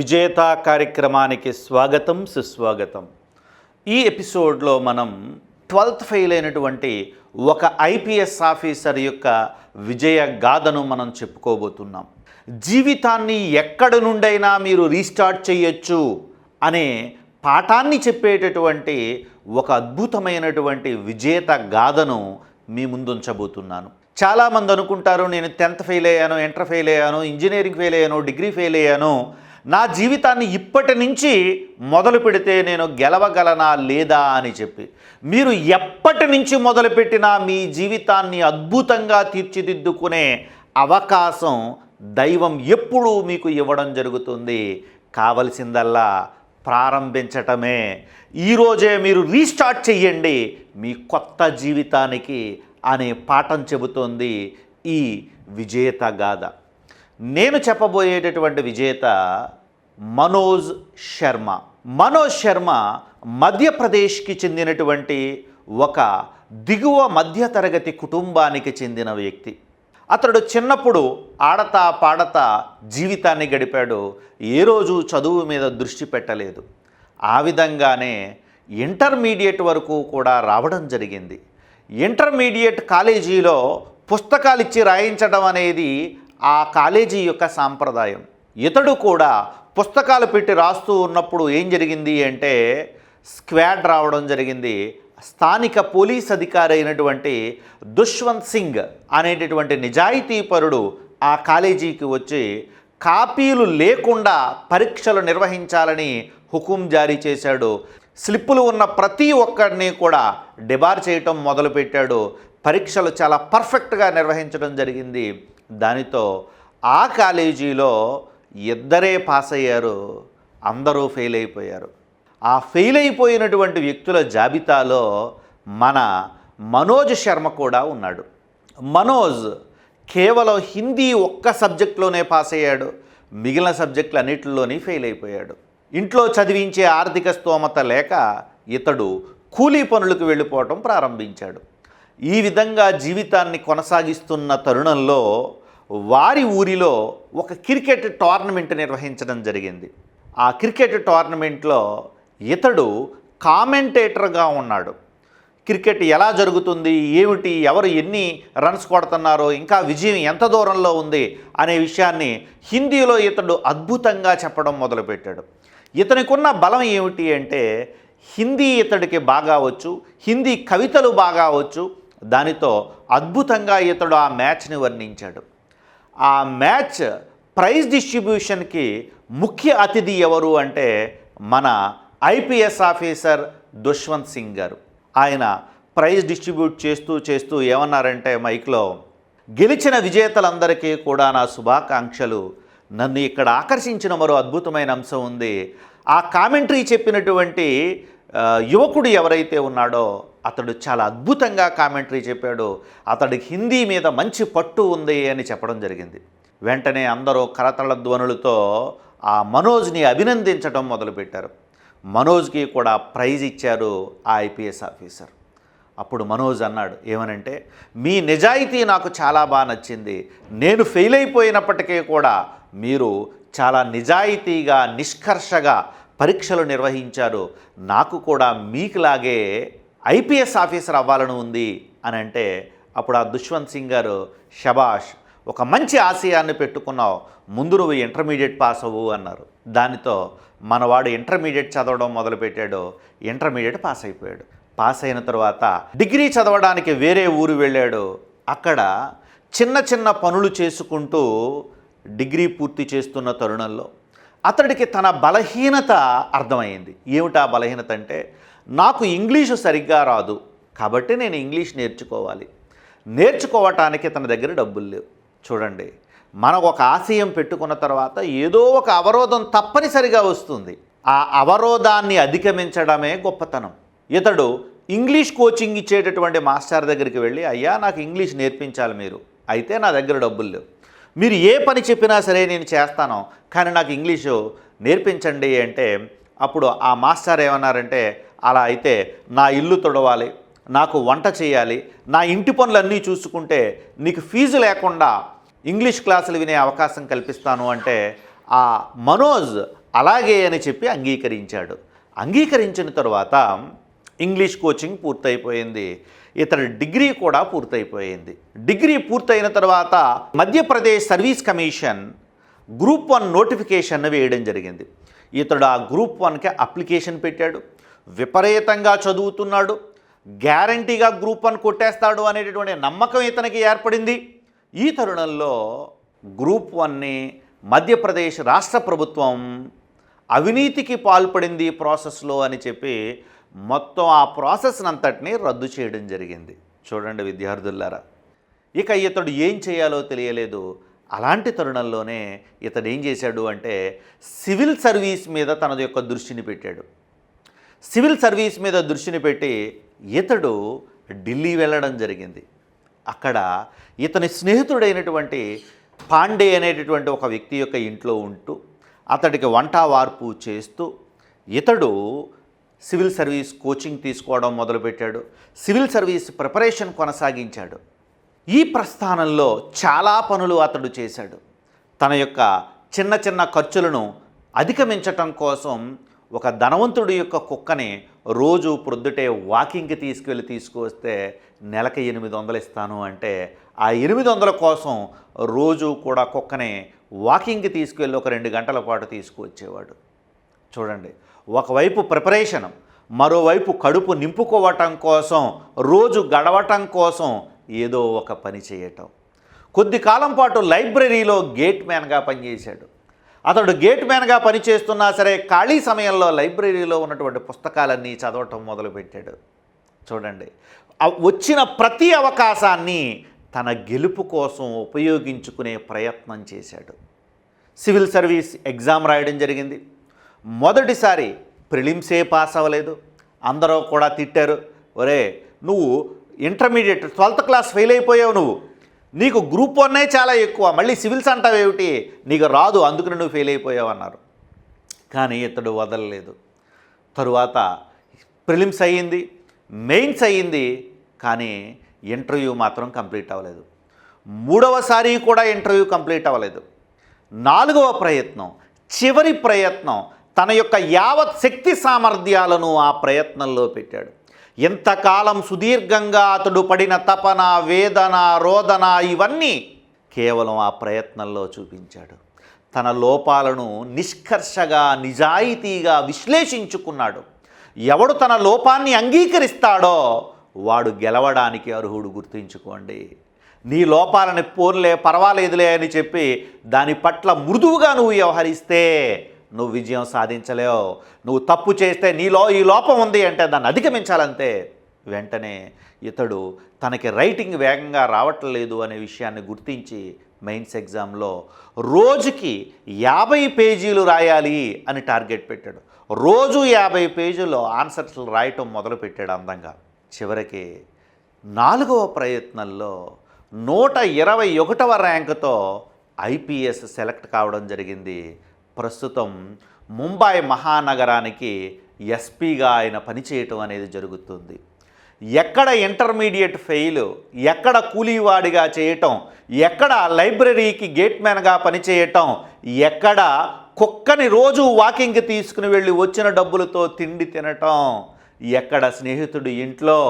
విజేత కార్యక్రమానికి స్వాగతం సుస్వాగతం. ఈ ఎపిసోడ్లో మనం ట్వెల్త్ ఫెయిల్ అయినటువంటి ఒక ఐపీఎస్ ఆఫీసర్ యొక్క విజయ గాథను మనం చెప్పుకోబోతున్నాం. జీవితాన్ని ఎక్కడి నుండైనా మీరు రీస్టార్ట్ చేయొచ్చు అనే పాఠాన్ని చెప్పేటటువంటి ఒక అద్భుతమైనటువంటి విజేత గాథను మీ ముందుంచబోతున్నాను. చాలామంది అనుకుంటారు నేను టెన్త్ ఫెయిల్ అయ్యాను ఇంటర్ ఫెయిల్ అయ్యాను ఇంజనీరింగ్ ఫెయిల్ అయ్యాను డిగ్రీ ఫెయిల్ అయ్యాను నా జీవితాన్ని ఇప్పటి నుంచి మొదలు పెడితే నేను గెలవగలనా లేదా అని చెప్పి. మీరు ఎప్పటి నుంచి మొదలుపెట్టినా మీ జీవితాన్ని అద్భుతంగా తీర్చిదిద్దుకునే అవకాశం దైవం ఎప్పుడూ మీకు ఇవ్వడం జరుగుతుంది. కావలసిందల్లా ప్రారంభించటమే. ఈరోజే మీరు రీస్టార్ట్ చెయ్యండి. మీ కొత్త జీవితానికి అనే పాఠం చెబుతోంది ఈ విజేత గాథ. నేను చెప్పబోయేటటువంటి విజేత మనోజ్ శర్మ. మనోజ్ శర్మ మధ్యప్రదేశ్కి చెందినటువంటి ఒక దిగువ మధ్యతరగతి కుటుంబానికి చెందిన వ్యక్తి. అతడు చిన్నప్పుడు ఆడతా పాడతా జీవితాన్ని గడిపాడు. ఏ రోజు చదువు మీద దృష్టి పెట్టలేదు. ఆ విధంగానే ఇంటర్మీడియట్ వరకు కూడా రావడం జరిగింది. ఇంటర్మీడియట్ కాలేజీలో పుస్తకాలు ఇచ్చి రాయించడం అనేది ఆ కాలేజీ యొక్క సాంప్రదాయం. ఇతడు కూడా పుస్తకాలు పెట్టి రాస్తూ ఉన్నప్పుడు ఏం జరిగింది అంటే స్క్వాడ్ రావడం జరిగింది. స్థానిక పోలీస్ అధికారి అయినటువంటి దుష్వంత్ సింగ్ అనేటటువంటి నిజాయితీపరుడు ఆ కాలేజీకి వచ్చి కాపీలు లేకుండా పరీక్షలు నిర్వహించాలని హుకుం జారీ చేశాడు. స్లిప్పులు ఉన్న ప్రతి ఒక్కరిని కూడా డిబార్ చేయటం మొదలుపెట్టాడు. పరీక్షలు చాలా పర్ఫెక్ట్గా నిర్వహించడం జరిగింది. దానితో ఆ కాలేజీలో ఇద్దరే పాస్ అయ్యారు అందరూ ఫెయిల్ అయిపోయారు. ఆ ఫెయిల్ అయిపోయినటువంటి వ్యక్తుల జాబితాలో మన మనోజ్ శర్మ కూడా ఉన్నాడు. మనోజ్ కేవలం హిందీ ఒక్క సబ్జెక్ట్లోనే పాస్ అయ్యాడు మిగిలిన సబ్జెక్టులు అన్నిటిలోని ఫెయిల్ అయిపోయాడు. ఇంట్లో చదివించే ఆర్థిక స్తోమత లేక ఇతడు కూలీ పనులకు వెళ్ళిపోవటం ప్రారంభించాడు. ఈ విధంగా జీవితాన్ని కొనసాగిస్తున్న తరుణంలో వారి ఊరిలో ఒక క్రికెట్ టోర్నమెంట్ నిర్వహించడం జరిగింది. ఆ క్రికెట్ టోర్నమెంట్లో ఇతడు కామెంటేటర్గా ఉన్నాడు. క్రికెట్ ఎలా జరుగుతుంది? ఏమిటి? ఎవరు ఎన్ని రన్స్ కొడుతున్నారో? ఇంకా విజయం ఎంత దూరంలో ఉంది? అనే విషయాన్ని హిందీలో ఇతడు అద్భుతంగా చెప్పడం మొదలుపెట్టాడు. ఇతనికున్న బలం ఏమిటి అంటే హిందీ ఇతడికి బాగా వచ్చు హిందీ కవితలు బాగా వచ్చు దానితో అద్భుతంగా ఇతడు ఆ మ్యాచ్ని వర్ణించాడు. ఆ మ్యాచ్ ప్రైజ్ డిస్ట్రిబ్యూషన్కి ముఖ్య అతిథి ఎవరు అంటే మన ఐపీఎస్ ఆఫీసర్ దుష్వంత్ సింగ్ గారు. ఆయన ప్రైజ్ డిస్ట్రిబ్యూట్ చేస్తూ చేస్తూ ఏమన్నారంటే మైక్లో గెలిచిన విజేతలందరికీ కూడా నా శుభాకాంక్షలు. నన్ను ఇక్కడ ఆకర్షించిన మరో అద్భుతమైన అంశం ఉంది. ఆ కామెంటరీ చెప్పినటువంటి యువకుడు ఎవరైతే ఉన్నాడో అతడు చాలా అద్భుతంగా కామెంటరీ చెప్పాడు. అతడికి హిందీ మీద మంచి పట్టు ఉంది అని చెప్పడం జరిగింది. వెంటనే అందరూ కరతళ ధ్వనులతో ఆ మనోజ్ని అభినందించడం మొదలుపెట్టారు. మనోజ్కి కూడా ప్రైజ్ ఇచ్చారు ఆ ఐపీఎస్ ఆఫీసర్. అప్పుడు మనోజ్ అన్నాడు ఏమనంటే మీ నిజాయితీ నాకు చాలా బాగా నచ్చింది. నేను ఫెయిల్ అయిపోయినప్పటికీ కూడా మీరు చాలా నిజాయితీగా నిష్కర్షగా పరీక్షలు నిర్వహించారు. నాకు కూడా మీకులాగే ఐపీఎస్ ఆఫీసర్ అవ్వాలని ఉంది అని అంటే అప్పుడు ఆ దుష్వంత్ సింగ్ గారు షబాష్ ఒక మంచి ఆశయాన్ని పెట్టుకున్నావు ముందు నువ్వు ఇంటర్మీడియట్ పాస్ అవ్వు అన్నారు. దానితో మనవాడు ఇంటర్మీడియట్ చదవడం మొదలుపెట్టాడు ఇంటర్మీడియట్ పాస్ అయిపోయాడు. పాస్ అయిన తర్వాత డిగ్రీ చదవడానికి వేరే ఊరు వెళ్ళాడు. అక్కడ చిన్న చిన్న పనులు చేసుకుంటూ డిగ్రీ పూర్తి చేస్తున్న తరుణంలో అతడికి తన బలహీనత అర్థమైంది. ఏమిటా బలహీనత అంటే నాకు ఇంగ్లీషు సరిగ్గా రాదు. కాబట్టి నేను ఇంగ్లీష్ నేర్చుకోవాలి. నేర్చుకోవటానికి తన దగ్గర డబ్బులు లేవు. చూడండి మనం ఒక ఆశయం పెట్టుకున్న తర్వాత ఏదో ఒక అవరోధం తప్పనిసరిగా వస్తుంది. ఆ అవరోధాన్ని అధిగమించడమే గొప్పతనం. ఇతడు ఇంగ్లీష్ కోచింగ్ ఇచ్చేటటువంటి మాస్టర్ దగ్గరికి వెళ్ళి అయ్యా నాకు ఇంగ్లీష్ నేర్పించాలి మీరు. అయితే నా దగ్గర డబ్బులు లేవు. మీరు ఏ పని చెప్పినా సరే నేను చేస్తాను కానీ నాకు ఇంగ్లీషు నేర్పించండి. అంటే అప్పుడు ఆ మాస్టర్ ఏమన్నారంటే అలా అయితే నా ఇల్లు తొడవాలి నాకు వంట చేయాలి నా ఇంటి పనులన్నీ చూసుకుంటే నీకు ఫీజు లేకుండా ఇంగ్లీష్ క్లాసులు వినే అవకాశం కల్పిస్తాను అంటే ఆ మనోజ్ అలాగే అని చెప్పి అంగీకరించాడు. అంగీకరించిన తర్వాత ఇంగ్లీష్ కోచింగ్ పూర్తయిపోయింది. ఇతని డిగ్రీ కూడా పూర్తయిపోయింది. డిగ్రీ పూర్తయిన తర్వాత Madhya Pradesh service commission group one notification వేయడం జరిగింది. ఇతడు ఆ గ్రూప్ వన్కి అప్లికేషన్ పెట్టాడు. విపరీతంగా చదువుతున్నాడు గ్యారంటీగా గ్రూప్ వన్ కొట్టేస్తాడు అనేటటువంటి నమ్మకం ఇతనికి ఏర్పడింది. ఈ తరుణంలో గ్రూప్ వన్ని మధ్యప్రదేశ్ రాష్ట్ర ప్రభుత్వం అవినీతికి పాల్పడింది ప్రాసెస్లో అని చెప్పి మొత్తం ఆ ప్రాసెస్ అంతటిని రద్దు చేయడం జరిగింది. చూడండి విద్యార్థులారా ఇక ఇతడు ఏం చేయాలో తెలియలేదు. అలాంటి తరుణంలోనే ఇతడు ఏం చేశాడు అంటే సివిల్ సర్వీస్ మీద తన యొక్క దృష్టిని పెట్టాడు. సివిల్ సర్వీస్ మీద దృష్టిని పెట్టి ఇతడు ఢిల్లీ వెళ్ళడం జరిగింది. అక్కడ ఇతని స్నేహితుడైనటువంటి పాండే అనేటటువంటి ఒక వ్యక్తి యొక్క ఇంట్లో ఉంటూ అతడికి వంట వార్పు చేస్తూ ఇతడు సివిల్ సర్వీస్ కోచింగ్ తీసుకోవడం మొదలుపెట్టాడు. సివిల్ సర్వీస్ ప్రిపరేషన్ కొనసాగించాడు. ఈ ప్రస్థానంలో చాలా పనులు అతడు చేశాడు. తన యొక్క చిన్న చిన్న ఖర్చులను అధిగమించటం కోసం ఒక ధనవంతుడి యొక్క కుక్కని రోజు ప్రొద్దుటే వాకింగ్కి తీసుకువెళ్ళి తీసుకువస్తే నెలకి ఎనిమిది వందలు ఇస్తాను అంటే ఆ ఎనిమిది వందల కోసం రోజు కూడా కుక్కని వాకింగ్కి తీసుకువెళ్ళి ఒక రెండు గంటల పాటు తీసుకువచ్చేవాడు. చూడండి ఒకవైపు ప్రిపరేషన్ మరోవైపు కడుపు నింపుకోవటం కోసం రోజు గడవటం కోసం ఏదో ఒక పని చేయటం. కొద్ది కాలం పాటు లైబ్రరీలో గేట్ మ్యాన్గా పనిచేశాడు. అతడు గేట్ మ్యాన్గా పనిచేస్తున్నా సరే ఖాళీ సమయంలో లైబ్రరీలో ఉన్నటువంటి పుస్తకాలన్నీ చదవటం మొదలుపెట్టాడు. చూడండి వచ్చిన ప్రతి అవకాశాన్ని తన గెలుపు కోసం ఉపయోగించుకునే ప్రయత్నం చేశాడు. సివిల్ సర్వీస్ ఎగ్జామ్ రాయడం జరిగింది. మొదటిసారి ప్రిలిమ్సే పాస్ అవ్వలేదు. అందరూ కూడా తిట్టారు ఒరే నువ్వు ఇంటర్మీడియట్ ట్వెల్త్ క్లాస్ ఫెయిల్ అయిపోయావు నువ్వు. నీకు గ్రూప్ వన్నే చాలా ఎక్కువ మళ్ళీ సివిల్స్ అంటావేమిటి నీకు రాదు అందుకని నువ్వు ఫెయిల్ అయిపోయావు అన్నారు. కానీ ఇతడు వదలలేదు. తరువాత ప్రిలిమ్స్ అయ్యింది మెయిన్స్ అయ్యింది కానీ ఇంటర్వ్యూ మాత్రం కంప్లీట్ అవ్వలేదు. మూడవసారి కూడా ఇంటర్వ్యూ కంప్లీట్ అవ్వలేదు. నాలుగవ ప్రయత్నం చివరి ప్రయత్నం తన యొక్క యావత్ శక్తి సామర్థ్యాలను ఆ ప్రయత్నంలో పెట్టాడు. ఎంతకాలం సుదీర్ఘంగా అతడు పడిన తపన వేదన రోదన ఇవన్నీ కేవలం ఆ ప్రయత్నంలో చూపించాడు. తన లోపాలను నిష్కర్షగా నిజాయితీగా విశ్లేషించుకున్నాడు. ఎవడు తన లోపాన్ని అంగీకరిస్తాడో వాడు గెలవడానికి అర్హుడు గుర్తుంచుకోండి. నీ లోపాలని పోన్లే పర్వాలేదులే అని చెప్పి దాని పట్ల మృదువుగా నువ్వు వ్యవహరిస్తే నువ్వు విజయం సాధించలేవు. నువ్వు తప్పు చేస్తే నీలో ఈ లోపం ఉంది అంటే దాన్ని అధిగమించాలంతే వెంటనే ఇతడు తనకి రైటింగ్ వేగంగా రావట్లేదు అనే విషయాన్ని గుర్తించి మెయిన్స్ ఎగ్జామ్లో రోజుకి యాభై పేజీలు రాయాలి అని టార్గెట్ పెట్టాడు. రోజు యాభై పేజీలో ఆన్సర్స్లు రాయటం మొదలుపెట్టాడు అందంగా. చివరికి నాలుగవ ప్రయత్నంలో నూట ఇరవై ఒకటవ ర్యాంకుతో ఐపీఎస్ సెలెక్ట్ కావడం జరిగింది. ప్రస్తుతం ముంబై మహానగరానికి ఎస్పీగా ఆయన పనిచేయటం అనేది జరుగుతుంది. ఎక్కడ ఇంటర్మీడియట్ ఫెయిల్ ఎక్కడ కూలీవాడిగా చేయటం ఎక్కడ లైబ్రరీకి గేట్ మ్యాన్గా పనిచేయటం ఎక్కడ కుక్కని రోజు వాకింగ్కి తీసుకుని వెళ్ళి వచ్చిన డబ్బులతో తిండి తినటం ఎక్కడ స్నేహితుడు ఇంట్లో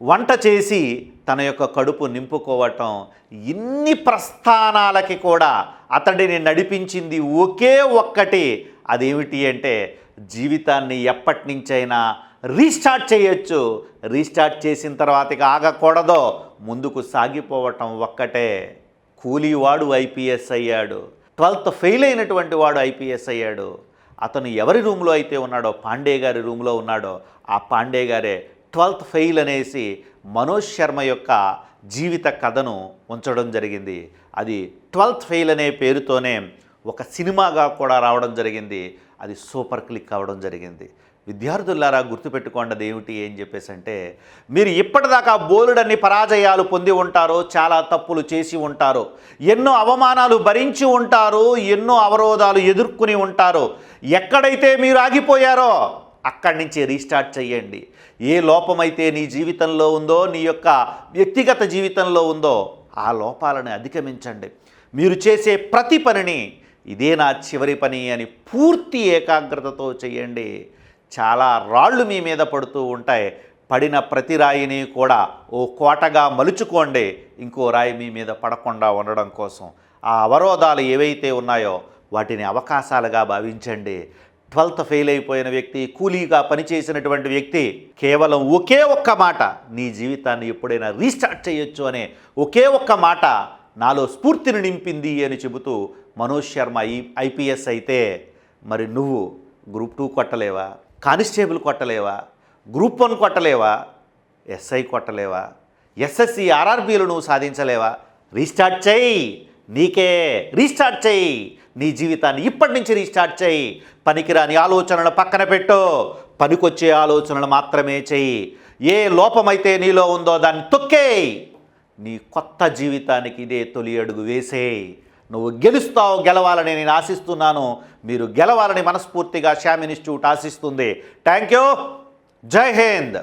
వంట చేసి తన యొక్క కడుపు నింపుకోవటం ఇన్ని ప్రస్థానాలకి కూడా అతడిని నడిపించింది ఒకే ఒక్కటి. అదేమిటి అంటే జీవితాన్ని ఎప్పటి నుంచైనా రీస్టార్ట్ చేయొచ్చు. రీస్టార్ట్ చేసిన తర్వాత ఇక ఆగకూడదో. ముందుకు సాగిపోవటం ఒక్కటే. కూలీవాడు ఐపీఎస్ అయ్యాడు. ట్వెల్త్ ఫెయిల్ అయినటువంటి వాడు ఐపీఎస్ అయ్యాడు. అతను ఎవరి రూమ్లో అయితే ఉన్నాడో పాండే గారి రూమ్లో ఉన్నాడో ఆ పాండే గారే ట్వెల్త్ ఫెయిల్ అనేసి మనోజ్ శర్మ యొక్క జీవిత కథను ఉంచడం జరిగింది. అది ట్వెల్త్ ఫెయిల్ అనే పేరుతోనే ఒక సినిమాగా కూడా రావడం జరిగింది. అది సూపర్ క్లిక్ అవ్వడం జరిగింది. విద్యార్థులారా గుర్తుపెట్టుకోండి ఏమిటి ఏం చెప్పేసి అంటే మీరు ఇప్పటిదాకా బోలుడన్ని పరాజయాలు పొంది ఉంటారు చాలా తప్పులు చేసి ఉంటారు ఎన్నో అవమానాలు భరించి ఉంటారు ఎన్నో అవరోధాలు ఎదుర్కొని ఉంటారు ఎక్కడైతే మీరు ఆగిపోయారో అక్కడి నుంచి రీస్టార్ట్ చేయండి ఏ లోపమైతే నీ జీవితంలో ఉందో నీ యొక్క వ్యక్తిగత జీవితంలో ఉందో ఆ లోపాలను అధిగమించండి. మీరు చేసే ప్రతి పనిని ఇదే నా చివరి పని అని పూర్తి ఏకాగ్రతతో చేయండి చాలా రాళ్ళు మీ మీద పడుతూ ఉంటాయి. పడిన ప్రతి రాయిని కూడా ఓ కోటగా మలుచుకోండి. ఇంకో రాయి మీ మీద పడకుండా ఉండడం కోసం. ఆ అవరోధాలు ఏవైతే ఉన్నాయో వాటిని అవకాశాలుగా భావించండి. ట్వెల్త్ ఫెయిల్ అయిపోయిన వ్యక్తి కూలీగా పనిచేసినటువంటి వ్యక్తి కేవలం ఒకే ఒక్క మాట నీ జీవితాన్ని ఎప్పుడైనా రీస్టార్ట్ చేయొచ్చు అనే ఒకే ఒక్క మాట నాలో స్ఫూర్తిని నింపింది అని చెబుతూ మనోజ్ శర్మ ఈ ఐపీఎస్ అయితే మరి నువ్వు గ్రూప్ టూ కొట్టలేవా? కానిస్టేబుల్ కొట్టలేవా? గ్రూప్ వన్ కొట్టలేవా? ఎస్ఐ కొట్టలేవా? ఎస్ఎస్సి ఆర్ఆర్బీలు నువ్వు సాధించలేవా? రీస్టార్ట్ చేయి నీకే రీస్టార్ట్ చేయి. నీ జీవితాన్ని ఇప్పటి నుంచి రీస్టార్ట్ చేయి. పనికిరాని ఆలోచనలు పక్కన పెట్టు. పనికొచ్చే ఆలోచనలు మాత్రమే చెయ్యి ఏ లోపమైతే నీలో ఉందో దాన్ని తొక్కేయి. నీ కొత్త జీవితానికి ఇదే తొలి అడుగు వేసేయి. నువ్వు గెలుస్తావు గెలవాలని నేను ఆశిస్తున్నాను. మీరు గెలవాలని మనస్ఫూర్తిగా శ్యామ్ ఇన్స్టిట్యూట్ ఆశిస్తుంది. Thank you. జై హింద్.